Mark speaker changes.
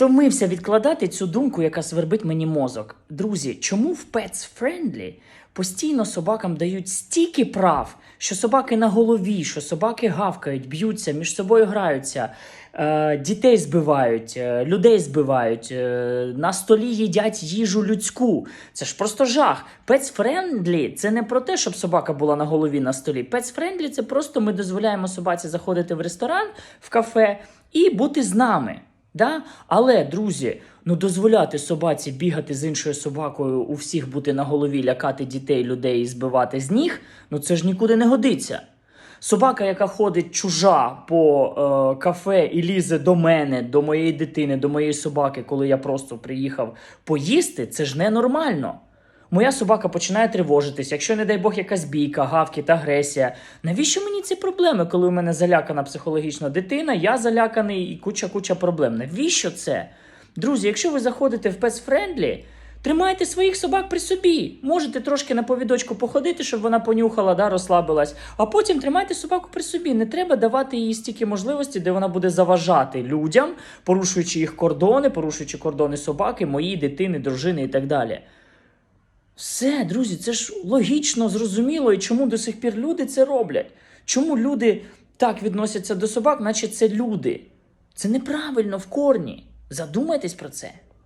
Speaker 1: Втомився відкладати цю думку, яка свербить мені мозок. Друзі, чому в Pets Friendly постійно собакам дають стільки прав, що собаки на голові, що собаки гавкають, б'ються, між собою граються, е, дітей збивають, е, людей збивають, е, на столі їдять їжу людську. Це ж просто жах. Pets Friendly – це не про те, щоб собака була на голові на столі. Pets Friendly – це просто ми дозволяємо собаці заходити в ресторан, в кафе і бути з нами. Да? Але, друзі, ну дозволяти собаці бігати з іншою собакою, у всіх бути на голові, лякати дітей, людей і збивати з ніг, ну це ж нікуди не годиться. Собака, яка ходить чужа по е, кафе і лізе до мене, до моєї дитини, до моєї собаки, коли я просто приїхав поїсти, це ж ненормально. Моя собака починає тривожитись, якщо, не дай Бог, якась бійка, гавки та агресія. Навіщо мені ці проблеми, коли у мене залякана психологічна дитина, я заляканий і куча-куча проблем? Навіщо це? Друзі, якщо ви заходите в Pets Friendly, тримайте своїх собак при собі. Можете трошки на повідочку походити, щоб вона понюхала, да, розслабилась. А потім тримайте собаку при собі. Не треба давати їй стільки можливості, де вона буде заважати людям, порушуючи їх кордони, порушуючи кордони собаки, мої дитини, дружини і так далі. Все, друзі, це ж логічно, зрозуміло, і чому до сих пір люди це роблять? Чому люди так відносяться до собак, наче це люди? Це неправильно в корні. Задумайтесь про це.